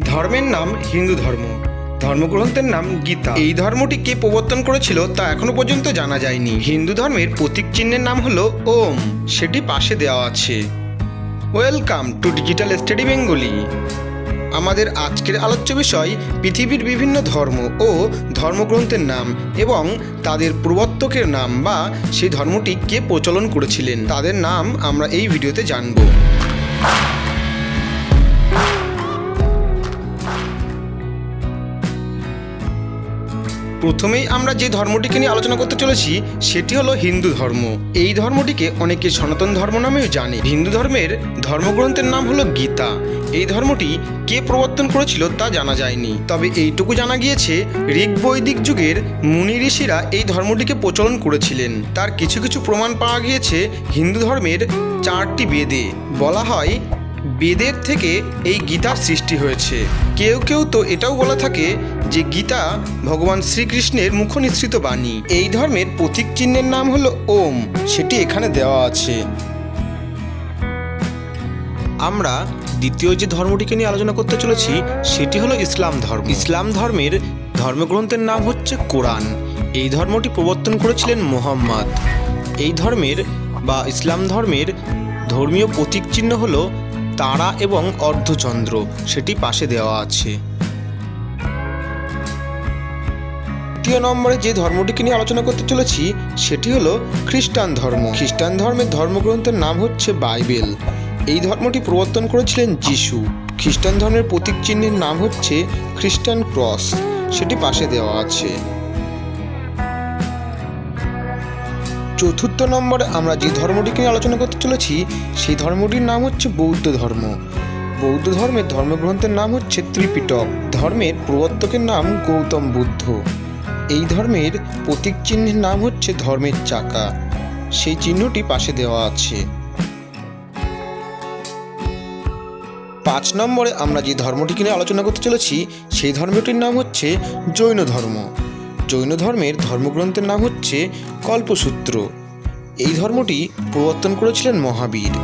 ধর্মের নাম হিন্দু ধর্ম। ধর্মগ্রন্থের নাম গীতা। এই ধর্মটি কে প্রবর্তন করেছিল তা এখনও পর্যন্ত জানা যায়নি। হিন্দু ধর্মের প্রতীক চিহ্নের নাম হলো ওম। সেটি পাশে দেওয়া আছে। Welcome to digital study Bengali. আমাদের আজকের আলোচ্য বিষয়, পৃথিবীর বিভিন্ন ধর্ম ও ধর্মগ্রন্থের নাম এবং তাদের প্রবর্তকের নাম বা সেই ধর্মটি কে প্রচলন করেছিলেন। তাদের নাম আমরা এই ভিডিওতে জানব। প্রথমেই আমরা যে ধর্মটিকে নিয়ে আলোচনা করতে চলেছি, সেটি হলো হিন্দু ধর্ম। এই ধর্মটিকে অনেকে সনাতন ধর্ম নামেও জানে। হিন্দু ধর্মের ধর্মগ্রন্থের নাম হলো গীতা। এই ধর্মটি কে প্রবর্তন করেছিল তা জানা যায়নি। তবে এইটুকু জানা গিয়েছে ঋগ বৈদিক যুগের মুনি ঋষিরা এই ধর্মটিকে প্রচলন করেছিলেন। তার কিছু কিছু প্রমাণ পাওয়া গিয়েছে হিন্দু ধর্মের চারটি বেদে। বলা হয় বেদের থেকে এই গীতার সৃষ্টি হয়েছে। কেউ কেউ তো এটাও বলা থাকে যে গীতা ভগবান শ্রীকৃষ্ণের মুখ নিঃসৃত বাণী। এই ধর্মের প্রতীক চিহ্নের নাম হলো ওম, সেটি এখানে দেওয়া আছে। আমরা দ্বিতীয় যে ধর্মটিকে নিয়ে আলোচনা করতে চলেছি, সেটি হলো ইসলাম ধর্ম। ইসলাম ধর্মের ধর্মগ্রন্থের নাম হচ্ছে কোরআন। এই ধর্মটি প্রবর্তন করেছিলেন মোহাম্মদ। এই ধর্মের বা ইসলাম ধর্মের ধর্মীয় প্রতীক চিহ্ন হলো তারা এবং অর্ধচন্দ্র সেটি পাশে দেওয়া আছে। তৃতীয় নম্বরে যে ধর্মটিকে নিয়ে আলোচনা করতে চলেছি, সেটি হলো খ্রিস্টান ধর্ম। খ্রিস্টান ধর্মের ধর্মগ্রন্থের নাম হচ্ছে বাইবেল। এই ধর্মটি প্রবর্তন করেছিলেন যিশু। খ্রিস্টান ধর্মের প্রতীক চিহ্নের নাম হচ্ছে খ্রিস্টান ক্রস। সেটি পাশে দেওয়া আছে। চতুর্থ নম্বরে আমরা যে ধর্মটিকে নিয়ে আলোচনা করতে চলেছি, সেই ধর্মটির নাম হচ্ছে বৌদ্ধ ধর্ম। বৌদ্ধ ধর্মের ধর্মগ্রন্থের নাম হচ্ছে ত্রিপিটক। ধর্মের প্রবর্তকের নাম গৌতম বুদ্ধ। এই ধর্মের প্রতীক চিহ্নের নাম হচ্ছে ধর্মের চাকা। সেই চিহ্নটি পাশে দেওয়া আছে। পাঁচ নম্বরে আমরা যে ধর্মটিকে নিয়ে আলোচনা করতে চলেছি, সেই ধর্মটির নাম হচ্ছে জৈন ধর্ম। জৈন ধর্মের ধর্মগ্রন্থের নাম হচ্ছে কল্পসূত্র। এই ধর্মটি প্রবর্তন করেছিলেন মহাবীর।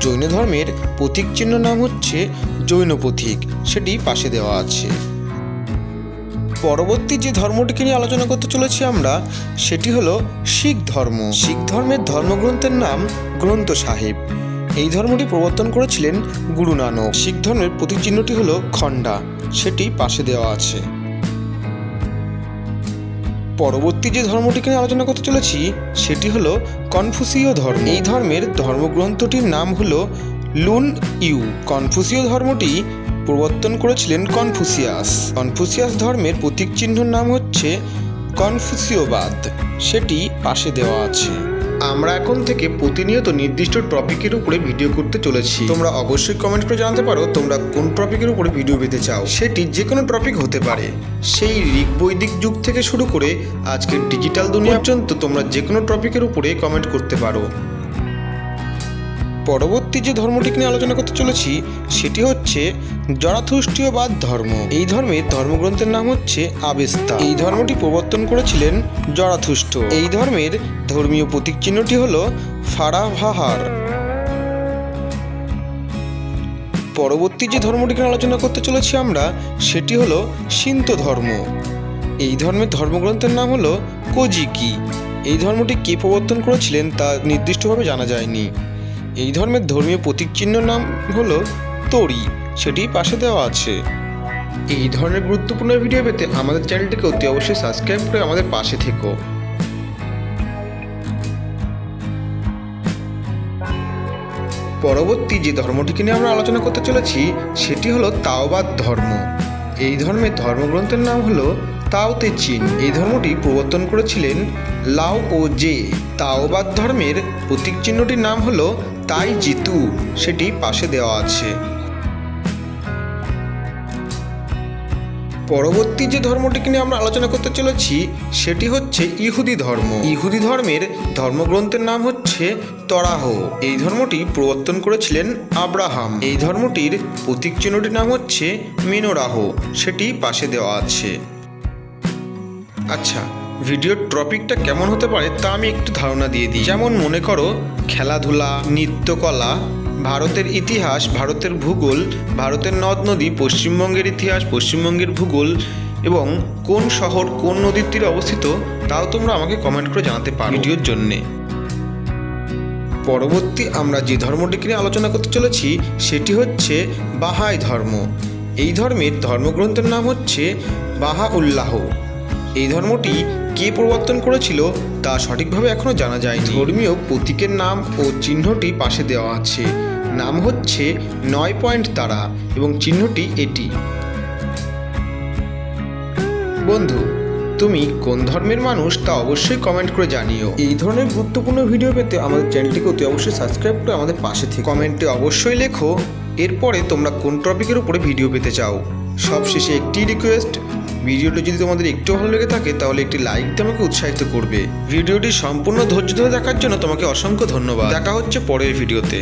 জৈন ধর্মের প্রতীক চিহ্ন নাম হচ্ছে জৈন প্রতীক সেটি পাশে দেওয়া আছে। পরবর্তী যে ধর্মটিকে নিয়ে আলোচনা করতে চলেছি আমরা, সেটি হলো শিখ ধর্ম। শিখ ধর্মের ধর্মগ্রন্থের নাম গ্রন্থ সাহেব। এই ধর্মটি প্রবর্তন করেছিলেন গুরু নানক শিখ ধর্মের প্রতীক চিহ্নটি হলো খণ্ডা, সেটি পাশে দেওয়া আছে। পরবর্তী যে ধর্মটিকে নিয়ে আলোচনা করতে চলেছি, সেটি হল কনফুসীয় ধর্ম। এই ধর্মের ধর্মগ্রন্থটির নাম হল লুন ইউ। কনফুসীয় ধর্মটি প্রবর্তন করেছিলেন কনফুসিয়াস। কনফুসিয়াস ধর্মের প্রতীক চিহ্নর নাম হচ্ছে কনফুসিওবাদ। সেটি পাশে দেওয়া আছে। আমরা এখন থেকে প্রতিনিয়ত নির্দিষ্ট টপিকের উপরে ভিডিও করতে চলেছি। তোমরা অবশ্যই কমেন্ট করে জানাতে পারো তোমরা কোন টপিকের উপরে ভিডিও পেতে চাও। সেটি যে কোনো টপিক হতে পারে। সেই ঋগ বৈদিক যুগ থেকে শুরু করে আজকের ডিজিটাল দুনিয়া পর্যন্ত তোমরা যে কোনো টপিকের উপরে কমেন্ট করতে পারো। পরবর্তী যে ধর্মটিকে নিয়ে আলোচনা করতে চলেছি, সেটি হচ্ছে জরাথুষ্টীয়বাদ ধর্ম। এই ধর্মের ধর্মগ্রন্থের নাম হচ্ছে আবেস্তা। এই ধর্মটি প্রবর্তন করেছিলেন জরাথুষ্ট। এই ধর্মের ধর্মীয় প্রতীক চিহ্নটি হল ফারাভাহার। পরবর্তী যে ধর্মটিকে আলোচনা করতে চলেছি আমরা, সেটি হলো সিন্ত ধর্ম। এই ধর্মের ধর্মগ্রন্থের নাম হলো কোজিকি। এই ধর্মটি কে প্রবর্তন করেছিলেন তা নির্দিষ্টভাবে জানা যায়নি। এই ধর্মের ধর্মীয় প্রতীক চিহ্ন নাম হলো তরি। সেটি পাশে দেওয়া আছে। এই ধরনের গুরুত্বপূর্ণ ভিডিও পেতে আমাদের চ্যানেলটিকে অতি অবশ্যই সাবস্ক্রাইব করে আমাদের পাশে থেকো। পরবর্তী যে ধর্মটিকে নিয়ে আমরা আলোচনা করতে চলেছি, সেটি হলো তাওবাদ ধর্ম। এই ধর্মের ধর্মগ্রন্থের নাম হলো তাওতে চীন। এই ধর্মটি প্রবর্তন করেছিলেন লাও ও জে। তাওবাদ ধর্মের প্রতীক চিহ্নটির নাম হলো তাই জিতু সেটি পাশে দেওয়া আছে। পরবর্তী যে ধর্মটিকে নিয়ে আমরা আলোচনা করতে চলেছি, সেটি হচ্ছে ইহুদি ধর্ম। ইহুদি ধর্মের ধর্মগ্রন্থের নাম হচ্ছে তরাহ। এই ধর্মটি প্রবর্তন করেছিলেন আব্রাহাম। এই ধর্মটির প্রতীক চিহ্নটির নাম হচ্ছে মেনোরাহ। সেটি পাশে দেওয়া আছে। আচ্ছা ভিডিওর টপিকটা কেমন হতে পারে তা আমি একটু ধারণা দিয়ে দিই। যেমন মনে করো, খেলাধুলা, নৃত্যকলা, ভারতের ইতিহাস, ভারতের ভূগোল, ভারতের নদ নদী, পশ্চিমবঙ্গের ইতিহাস, পশ্চিমবঙ্গের ভূগোল, এবং কোন শহর, কোন নদীর তীরে অবস্থিত, তাও তোমরা আমাকে কমেন্ট করে জানাতে পারো ভিডিওর জন্যে। পরবর্তী আমরা যে ধর্মটিকে নিয়ে আলোচনা করতে চলেছি, সেটি হচ্ছে বাহাই ধর্ম। এই ধর্মের ধর্মগ্রন্থের নাম হচ্ছে বাহা উল্লাহ এই ধর্মটি কে প্রবর্তন করেছিল তা সঠিকভাবে এখনও জানা যায় ধর্মীয় প্রতীকের নাম ও চিহ্নটি পাশে দেওয়া আছে। নাম হচ্ছে নয় পয়েন্ট তারা এবং চিহ্নটি এটি। বন্ধু, তুমি কোন ধর্মের মানুষ তা অবশ্যই কমেন্ট করে জানিও। এই ধরনের গুরুত্বপূর্ণ ভিডিও পেতে আমাদের চ্যানেলটিকে অতি অবশ্যই সাবস্ক্রাইব করে আমাদের পাশে থেকে। কমেন্টে অবশ্যই লেখো, এরপরে তোমরা কোন টপিকের উপরে ভিডিও পেতে চাও। সবশেষে একটি রিকোয়েস্ট ভিডিওটি যদি তোমাদের একটু ভালো লেগে থাকে, তাহলে একটি লাইক আমাকে উৎসাহিত করবে। ভিডিওটি সম্পূর্ণ ধৈর্য ধরে দেখার জন্য তোমাকে অসংখ্য ধন্যবাদ। দেখা হচ্ছে পরের ভিডিওতে।